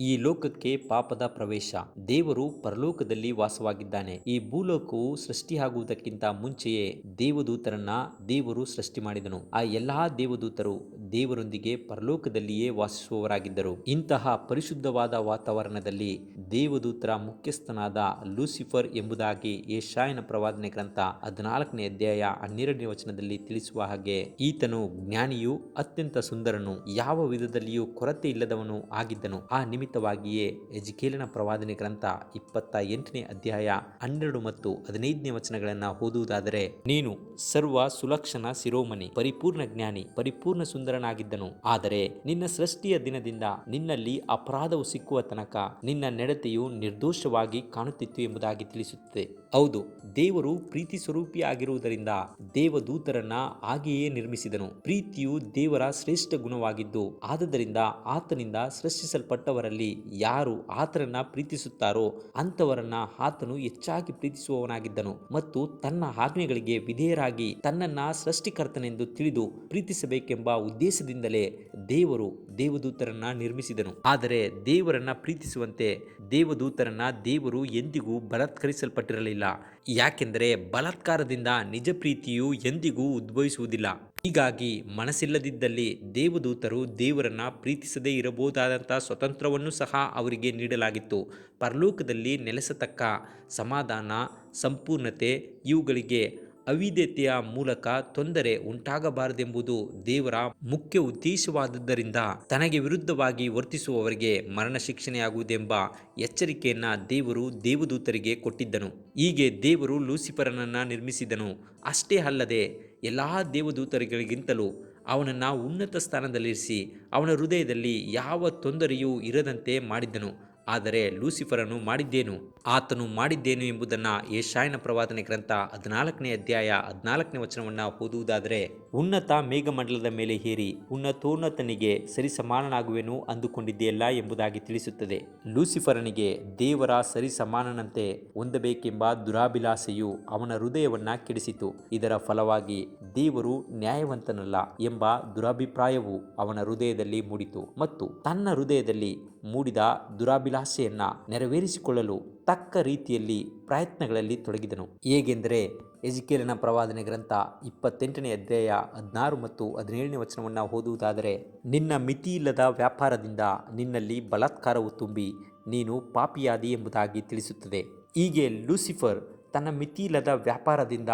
ಈ ಲೋಕಕ್ಕೆ ಪಾಪದ ಪ್ರವೇಶ. ದೇವರು ಪರಲೋಕದಲ್ಲಿ ವಾಸವಾಗಿದ್ದಾನೆ. ಈ ಭೂಲೋಕವು ಸೃಷ್ಟಿಯಾಗುವುದಕ್ಕಿಂತ ಮುಂಚೆಯೇ ದೇವದೂತರನ್ನ ದೇವರು ಸೃಷ್ಟಿ ಮಾಡಿದನು ಆ ಎಲ್ಲಾ ದೇವದೂತರು ದೇವರೊಂದಿಗೆ ಪರಲೋಕದಲ್ಲಿಯೇ ವಾಸಿಸುವವರಾಗಿದ್ದರು. ಇಂತಹ ಪರಿಶುದ್ಧವಾದ ವಾತಾವರಣದಲ್ಲಿ ದೇವದೂತರ ಮುಖ್ಯಸ್ಥನಾದ ಲೂಸಿಫರ್ ಎಂಬುದಾಗಿ ಏಷಾಯನ ಪ್ರವಾದನೆ ಗ್ರಂಥ ಹದಿನಾಲ್ಕನೇ ಅಧ್ಯಾಯ ಹನ್ನೆರಡನೇ ವಚನದಲ್ಲಿ ತಿಳಿಸುವ ಹಾಗೆ, ಈತನು ಜ್ಞಾನಿಯು ಅತ್ಯಂತ ಸುಂದರನು ಯಾವ ವಿಧದಲ್ಲಿಯೂ ಕೊರತೆ ಇಲ್ಲದವನು ಆಗಿದ್ದನು. ಆ ನಿಮಿತ್ತವಾಗಿಯೇ ಎಜಿಕೇಲನ ಪ್ರವಾದನೆ ಗ್ರಂಥ ಇಪ್ಪತ್ತ ಎಂಟನೇ ಅಧ್ಯಾಯ ಹನ್ನೆರಡು ಮತ್ತು ಹದಿನೈದನೇ ವಚನಗಳನ್ನು ಓದುವುದಾದರೆ, ನೀನು ಸರ್ವ ಸುಲಕ್ಷಣ ಶಿರೋಮಣಿ, ಪರಿಪೂರ್ಣ ಜ್ಞಾನಿ, ಪರಿಪೂರ್ಣ ಸುಂದರನಾಗಿದ್ದನು ಆದರೆ ನಿನ್ನ ಸೃಷ್ಟಿಯ ದಿನದಿಂದ ನಿನ್ನಲ್ಲಿ ಅಪರಾಧವು ಸಿಕ್ಕುವ ತನಕ ನಿನ್ನ ನಡತೆಯು ನಿರ್ದೋಷವಾಗಿ ಕಾಣುತ್ತಿತ್ತು ಎಂಬುದಾಗಿ ತಿಳಿಸುತ್ತದೆ. ಹೌದು, ದೇವರು ಪ್ರೀತಿ ಸ್ವರೂಪಿಯಾಗಿರುವುದರಿಂದ ದೇವದೂತರನ್ನ ಹಾಗೆಯೇ ನಿರ್ಮಿಸಿದನು. ಪ್ರೀತಿಯು ದೇವರ ಶ್ರೇಷ್ಠ ಗುಣವಾಗಿದ್ದು, ಆದುದರಿಂದ ಆತನಿಂದ ಸೃಷ್ಟಿಸಲ್ಪಟ್ಟವರಲ್ಲಿ ಯಾರು ಆತನನ್ನ ಪ್ರೀತಿಸುತ್ತಾರೋ ಅಂತವರನ್ನ ಆತನು ಹೆಚ್ಚಾಗಿ ಪ್ರೀತಿಸುವವನಾಗಿದ್ದನು ಮತ್ತು ತನ್ನ ಆಜ್ಞೆಗಳಿಗೆ ವಿಧೇಯರಾಗಿ ತನ್ನನ್ನ ಸೃಷ್ಟಿಕರ್ತನೆಂದು ತಿಳಿದು ಪ್ರೀತಿಸಬೇಕೆಂಬ ಉದ್ದೇಶದಿಂದಲೇ ದೇವರು ದೇವದೂತರನ್ನ ನಿರ್ಮಿಸಿದನು. ಆದರೆ ದೇವರನ್ನ ಪ್ರೀತಿಸುವಂತೆ ದೇವದೂತರನ್ನ ದೇವರು ಎಂದಿಗೂ ಬಲತ್ಕರಿಸಲ್ಪಟ್ಟಿರಲಿಲ್ಲ. ಯಾಕೆಂದರೆ ಬಲಾತ್ಕಾರದಿಂದ ನಿಜ ಪ್ರೀತಿಯು ಎಂದಿಗೂ ಉದ್ಭವಿಸುವುದಿಲ್ಲ. ಹೀಗಾಗಿ ಮನಸ್ಸಿಲ್ಲದಿದ್ದಲ್ಲಿ ದೇವದೂತರು ದೇವರನ್ನ ಪ್ರೀತಿಸದೇ ಇರಬಹುದಾದಂಥ ಸ್ವತಂತ್ರವನ್ನು ಸಹ ಅವರಿಗೆ ನೀಡಲಾಗಿತ್ತು. ಪರಲೋಕದಲ್ಲಿ ನೆಲೆಸತಕ್ಕ ಸಮಾಧಾನ, ಸಂಪೂರ್ಣತೆ ಇವುಗಳಿಗೆ ಅವಿದ್ಯತೆಯ ಮೂಲಕ ತೊಂದರೆ ಉಂಟಾಗಬಾರದೆಂಬುದು ದೇವರ ಮುಖ್ಯ ಉದ್ದೇಶವಾದದ್ದರಿಂದ ತನಗೆ ವಿರುದ್ಧವಾಗಿ ವರ್ತಿಸುವವರಿಗೆ ಮರಣ ಶಿಕ್ಷಣೆಯಾಗುವುದೆಂಬ ಎಚ್ಚರಿಕೆಯನ್ನ ದೇವರು ದೇವದೂತರಿಗೆ ಕೊಟ್ಟಿದ್ದನು. ಹೀಗೆ ದೇವರು ಲೂಸಿಫರನನ್ನ ನಿರ್ಮಿಸಿದನು. ಅಷ್ಟೇ ಅಲ್ಲದೆ ಎಲ್ಲ ದೇವದೂತರುಗಳಿಗಿಂತಲೂ ಅವನನ್ನು ಉನ್ನತ ಸ್ಥಾನದಲ್ಲಿರಿಸಿ ಅವನ ಹೃದಯದಲ್ಲಿ ಯಾವ ತೊಂದರೆಯೂ ಇರದಂತೆ ಮಾಡಿದ್ದನು. ಆದರೆ ಲೂಸಿಫರನು ಮಾಡಿದ್ದೇನು? ಆತನು ಮಾಡಿದ್ದೇನು ಎಂಬುದನ್ನು ಏಷಾಯನ ಪ್ರವಾದನೆ ಗ್ರಂಥ ಹದಿನಾಲ್ಕನೇ ಅಧ್ಯಾಯ ಹದಿನಾಲ್ಕನೇ ವಚನವನ್ನು ಓದುವುದಾದರೆ, ಉನ್ನತ ಮೇಘಮಂಡಲದ ಮೇಲೆ ಹೇರಿ, ಉನ್ನತೋನ್ನತನಿಗೆ ಸರಿಸಮಾನನಾಗುವೆನು ಅಂದುಕೊಂಡಿದ್ದೆಯಲ್ಲ ಎಂಬುದಾಗಿ ತಿಳಿಸುತ್ತದೆ. ಲೂಸಿಫರನಿಗೆ ದೇವರ ಸರಿಸಮಾನನಂತೆ ಹೊಂದಬೇಕೆಂಬ ದುರಾಭಿಲಾಸೆಯು ಅವನ ಹೃದಯವನ್ನ ಕೆಡಿಸಿತು. ಇದರ ಫಲವಾಗಿ ದೇವರು ನ್ಯಾಯವಂತನಲ್ಲ ಎಂಬ ದುರಾಭಿಪ್ರಾಯವು ಅವನ ಹೃದಯದಲ್ಲಿ ಮೂಡಿತು. ಮತ್ತು ತನ್ನ ಹೃದಯದಲ್ಲಿ ಮೂಡಿದ ದುರಾಭಿಲಾಷೆಯನ್ನು ನೆರವೇರಿಸಿಕೊಳ್ಳಲು ತಕ್ಕ ರೀತಿಯಲ್ಲಿ ಪ್ರಯತ್ನಗಳಲ್ಲಿ ತೊಡಗಿದನು. ಹೇಗೆಂದರೆ ಎಜಿಕೇಲನ ಪ್ರವಾದನೆ ಗ್ರಂಥ ಇಪ್ಪತ್ತೆಂಟನೇ ಅಧ್ಯಾಯ ಹದಿನಾರು ಮತ್ತು ಹದಿನೇಳನೇ ವಚನವನ್ನು ಓದುವುದಾದರೆ, ನಿನ್ನ ಮಿತಿಯಿಲ್ಲದ ವ್ಯಾಪಾರದಿಂದ ನಿನ್ನಲ್ಲಿ ಬಲಾತ್ಕಾರವು ತುಂಬಿ ನೀನು ಪಾಪಿಯಾದಿ ಎಂಬುದಾಗಿ ತಿಳಿಸುತ್ತದೆ. ಹೀಗೆ ಲೂಸಿಫರ್ ತನ್ನ ಮಿತಿಯಿಲ್ಲದ ವ್ಯಾಪಾರದಿಂದ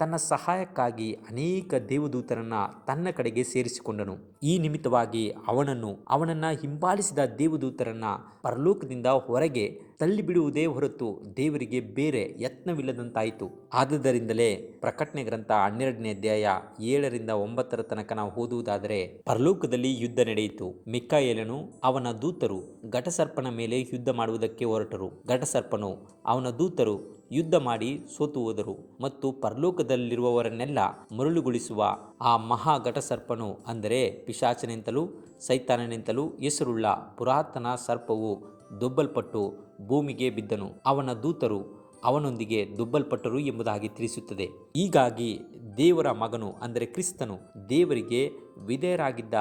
ತನ್ನ ಸಹಾಯಕ್ಕಾಗಿ ಅನೇಕ ದೇವದೂತರನ್ನು ತನ್ನ ಕಡೆಗೆ ಸೇರಿಸಿಕೊಂಡನು. ಈ ನಿಮಿತ್ತವಾಗಿ ಅವನನ್ನು ಅವನನ್ನು ಹಿಂಬಾಲಿಸಿದ ದೇವದೂತರನ್ನು ಪರಲೋಕದಿಂದ ಹೊರಗೆ ತಳ್ಳಿಬಿಡುವುದೇ ಹೊರತು ದೇವರಿಗೆ ಬೇರೆ ಯತ್ನವಿಲ್ಲದಂತಾಯಿತು. ಆದುದರಿಂದಲೇ ಪ್ರಕಟಣೆ ಗ್ರಂಥ ಹನ್ನೆರಡನೇ ಅಧ್ಯಾಯ ಏಳರಿಂದ ಒಂಬತ್ತರ ತನಕ ನಾವು ಓದುವುದಾದರೆ, ಪರಲೋಕದಲ್ಲಿ ಯುದ್ಧ ನಡೆಯಿತು. ಮಿಕ್ಕಾಯೇಲನು ಅವನ ದೂತರು ಘಟಸರ್ಪನ ಮೇಲೆ ಯುದ್ಧ ಮಾಡುವುದಕ್ಕೆ ಹೊರಟರು. ಘಟಸರ್ಪನು ಅವನ ದೂತರು ಯುದ್ಧ ಮಾಡಿ ಸೋತುವುದರು ಮತ್ತು ಪರಲೋಕದಲ್ಲಿರುವವರನ್ನೆಲ್ಲ ಮರುಳುಗೊಳಿಸುವ ಆ ಮಹಾ ಘಟಸರ್ಪನು ಅಂದರೆ ಪಿಶಾಚನೆಂತಲೂ ಸೈತಾನನೆಂತಲೂ ಹೆಸರುಳ್ಳ ಪುರಾತನ ಸರ್ಪವು ದೊಬ್ಬಲ್ಪಟ್ಟು ಭೂಮಿಗೆ ಬಿದ್ದನು. ಅವನ ದೂತರು ಅವನೊಂದಿಗೆ ದುಬ್ಬಲ್ಪಟ್ಟರು ಎಂಬುದಾಗಿ ತಿಳಿಸುತ್ತದೆ. ಹೀಗಾಗಿ ದೇವರ ಮಗನು ಅಂದರೆ ಕ್ರಿಸ್ತನು ದೇವರಿಗೆ ವಿಧೇಯರಾಗಿದ್ದ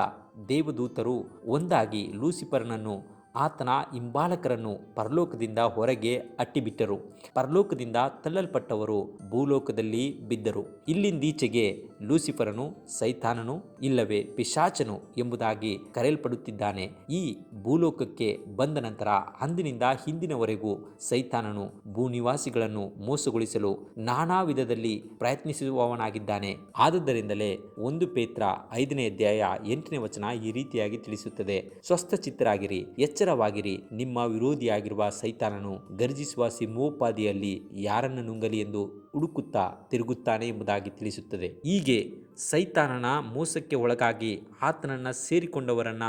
ದೇವದೂತರು ಒಂದಾಗಿ ಲೂಸಿಫರ್ನನ್ನು ಆತನ ಹಿಂಬಾಲಕರನ್ನು ಪರಲೋಕದಿಂದ ಹೊರಗೆ ಅಟ್ಟಿಬಿಟ್ಟರು. ಪರಲೋಕದಿಂದ ತಳ್ಳಲ್ಪಟ್ಟವರು ಭೂಲೋಕದಲ್ಲಿ ಬಿದ್ದರು. ಇಲ್ಲಿಂದೀಚೆಗೆ ಲೂಸಿಫರನು ಸೈತಾನನು ಇಲ್ಲವೇ ಪಿಶಾಚನು ಎಂಬುದಾಗಿ ಕರೆಯಲ್ಪಡುತ್ತಿದ್ದಾನೆ. ಈ ಭೂಲೋಕಕ್ಕೆ ಬಂದ ನಂತರ ಅಂದಿನಿಂದ ಹಿಂದಿನವರೆಗೂ ಸೈತಾನನು ಭೂನಿವಾಸಿಗಳನ್ನು ಮೋಸಗೊಳಿಸಲು ನಾನಾ ವಿಧದಲ್ಲಿ ಪ್ರಯತ್ನಿಸುವವನಾಗಿದ್ದಾನೆ. ಆದುದರಿಂದಲೇ ಒಂದು ಪೇತ್ರ ಐದನೇ ಅಧ್ಯಾಯ ಎಂಟನೇ ವಚನ ಈ ರೀತಿಯಾಗಿ ತಿಳಿಸುತ್ತದೆ. ಸ್ವಸ್ಥ ಸ್ವಸ್ಥಚಿತ್ತರಾಗಿರಿ ಎಚ್ಚರವಾಗಿರಿ. ನಿಮ್ಮ ವಿರೋಧಿಯಾಗಿರುವ ಸೈತಾನನು ಗರ್ಜಿಸುವ ಸಿಂಹೋಪಾದಿಯಲ್ಲಿ ಯಾರನ್ನು ನುಂಗಲಿ ಎಂದು ಹುಡುಕುತ್ತಾ ತಿರುಗುತ್ತಾನೆ ಎಂಬುದಾಗಿ ತಿಳಿಸುತ್ತದೆ. ಹೀಗೆ ಸೈತಾನನ ಮೋಸಕ್ಕೆ ಒಳಗಾಗಿ ಆತನನ್ನು ಸೇರಿಕೊಂಡವರನ್ನ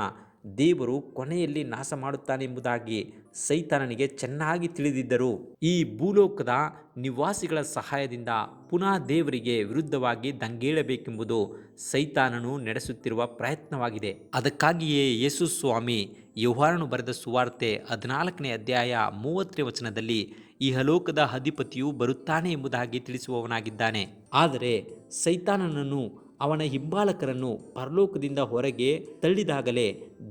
ದೇವರು ಕೊನೆಯಲ್ಲಿ ನಾಶ ಮಾಡುತ್ತಾನೆ ಎಂಬುದಾಗಿ ಸೈತಾನನಿಗೆ ಚೆನ್ನಾಗಿ ತಿಳಿದಿದ್ದರು. ಈ ಭೂಲೋಕದ ನಿವಾಸಿಗಳ ಸಹಾಯದಿಂದ ಪುನಃ ದೇವರಿಗೆ ವಿರುದ್ಧವಾಗಿ ದಂಗೇಳಬೇಕೆಂಬುದು ಸೈತಾನನು ನಡೆಸುತ್ತಿರುವ ಪ್ರಯತ್ನವಾಗಿದೆ. ಅದಕ್ಕಾಗಿಯೇ ಯೇಸು ಸ್ವಾಮಿ ಯೌಹಾರನು ಬರೆದ ಸುವಾರ್ತೆ ಹದಿನಾಲ್ಕನೇ ಅಧ್ಯಾಯ ಮೂವತ್ತನೇ ವಚನದಲ್ಲಿ ಇಹಲೋಕದ ಅಧಿಪತಿಯು ಬರುತ್ತಾನೆ ಎಂಬುದಾಗಿ ತಿಳಿಸುವವನಾಗಿದ್ದಾನೆ. ಆದರೆ ಸೈತಾನನನ್ನು ಅವನ ಹಿಂಬಾಲಕರನ್ನು ಪರಲೋಕದಿಂದ ಹೊರಗೆ ತಳ್ಳಿದಾಗಲೇ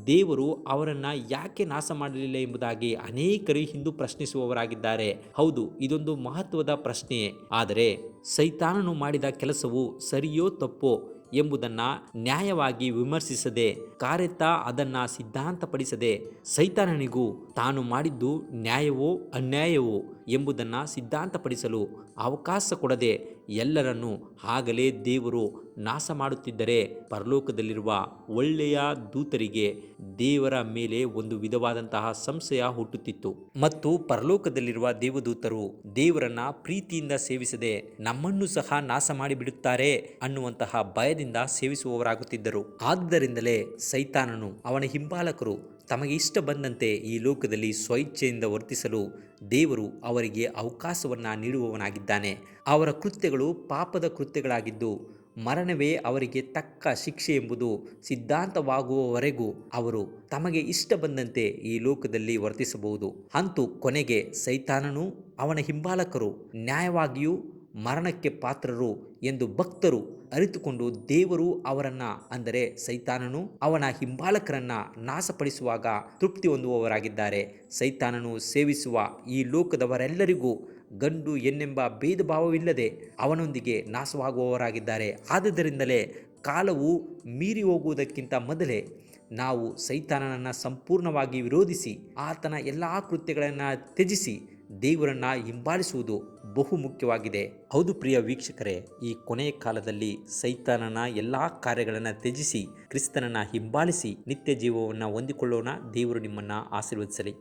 ದೇವರು ಅವರನ್ನು ಯಾಕೆ ನಾಶ ಮಾಡಲಿಲ್ಲ ಎಂಬುದಾಗಿ ಅನೇಕರು ಹಿಂದೂ ಪ್ರಶ್ನಿಸುವವರಾಗಿದ್ದಾರೆ. ಹೌದು, ಇದೊಂದು ಮಹತ್ವದ ಪ್ರಶ್ನೆ. ಆದರೆ ಸೈತಾನನು ಮಾಡಿದ ಕೆಲಸವು ಸರಿಯೋ ತಪ್ಪೋ ಎಂಬುದನ್ನು ನ್ಯಾಯವಾಗಿ ವಿಮರ್ಶಿಸದೆ ಕಾರ್ಯತ ಅದನ್ನು ಸಿದ್ಧಾಂತಪಡಿಸದೆ ಸೈತಾನನಿಗೂ ತಾನು ಮಾಡಿದ್ದು ನ್ಯಾಯವೋ ಅನ್ಯಾಯವೋ ಎಂಬುದನ್ನು ಸಿದ್ಧಾಂತಪಡಿಸಲು ಅವಕಾಶ ಕೊಡದೆ ಎಲ್ಲರನ್ನೂ ಆಗಲೇ ದೇವರು ನಾಶ ಮಾಡುತ್ತಿದ್ದರೆ ಪರಲೋಕದಲ್ಲಿರುವ ಒಳ್ಳೆಯ ದೂತರಿಗೆ ದೇವರ ಮೇಲೆ ಒಂದು ವಿಧವಾದಂತಹ ಸಂಶಯ ಹುಟ್ಟುತ್ತಿತ್ತು. ಮತ್ತು ಪರಲೋಕದಲ್ಲಿರುವ ದೇವದೂತರು ದೇವರನ್ನ ಪ್ರೀತಿಯಿಂದ ಸೇವಿಸದೆ ನಮ್ಮನ್ನು ಸಹ ನಾಶ ಮಾಡಿಬಿಡುತ್ತಾರೆ ಅನ್ನುವಂತಹ ಭಯದಿಂದ ಸೇವಿಸುವವರಾಗುತ್ತಿದ್ದರು. ಆದ್ದರಿಂದಲೇ ಸೈತಾನನು ಅವನ ಹಿಂಬಾಲಕರು ತಮಗೆ ಇಷ್ಟ ಬಂದಂತೆ ಈ ಲೋಕದಲ್ಲಿ ಸ್ವಇಚ್ಛೆಯಿಂದ ವರ್ತಿಸಲು ದೇವರು ಅವರಿಗೆ ಅವಕಾಶವನ್ನು ನೀಡುವವನಾಗಿದ್ದಾನೆ. ಅವರ ಕೃತ್ಯಗಳು ಪಾಪದ ಕೃತ್ಯಗಳಾಗಿದ್ದು ಮರಣವೇ ಅವರಿಗೆ ತಕ್ಕ ಶಿಕ್ಷೆ ಎಂಬುದು ಸಿದ್ಧಾಂತವಾಗುವವರೆಗೂ ಅವರು ತಮಗೆ ಇಷ್ಟ ಬಂದಂತೆ ಈ ಲೋಕದಲ್ಲಿ ವರ್ತಿಸಬಹುದು. ಅಂತೂ ಕೊನೆಗೆ ಸೈತಾನನು ಅವನ ಹಿಂಬಾಲಕರು ನ್ಯಾಯವಾಗಿಯೂ ಮರಣಕ್ಕೆ ಪಾತ್ರರು ಎಂದು ಭಕ್ತರು ಅರಿತುಕೊಂಡು ದೇವರು ಅವರನ್ನ ಅಂದರೆ ಸೈತಾನನು ಅವನ ಹಿಂಬಾಲಕರನ್ನ ನಾಶಪಡಿಸುವಾಗ ತೃಪ್ತಿ ಹೊಂದುವವರಾಗಿದ್ದಾರೆ. ಸೈತಾನನು ಸೇವಿಸುವ ಈ ಲೋಕದವರೆಲ್ಲರಿಗೂ ಗಂಡು ಎನ್ನೆಂಬ ಭೇದ ಭಾವವಿಲ್ಲದೆ ಅವನೊಂದಿಗೆ ನಾಶವಾಗುವವರಾಗಿದ್ದಾರೆ. ಆದುದರಿಂದಲೇ ಕಾಲವು ಮೀರಿ ಹೋಗುವುದಕ್ಕಿಂತ ಮೊದಲೇ ನಾವು ಸೈತಾನನನ್ನು ಸಂಪೂರ್ಣವಾಗಿ ವಿರೋಧಿಸಿ, ಆತನ ಎಲ್ಲ ಕೃತ್ಯಗಳನ್ನು ತ್ಯಜಿಸಿ ದೇವರನ್ನು ಹಿಂಬಾಲಿಸುವುದು ಬಹು ಮುಖ್ಯವಾಗಿದೆ. ಹೌದು ಪ್ರಿಯ ವೀಕ್ಷಕರೇ, ಈ ಕೊನೆಯ ಕಾಲದಲ್ಲಿ ಸೈತಾನನ ಎಲ್ಲ ಕಾರ್ಯಗಳನ್ನು ತ್ಯಜಿಸಿ, ಕ್ರಿಸ್ತನನ್ನು ಹಿಂಬಾಲಿಸಿ ನಿತ್ಯ ಜೀವವನ್ನು ಹೊಂದಿಕೊಳ್ಳೋಣ ದೇವರು ನಿಮ್ಮನ್ನು ಆಶೀರ್ವದಿಸಲಿ.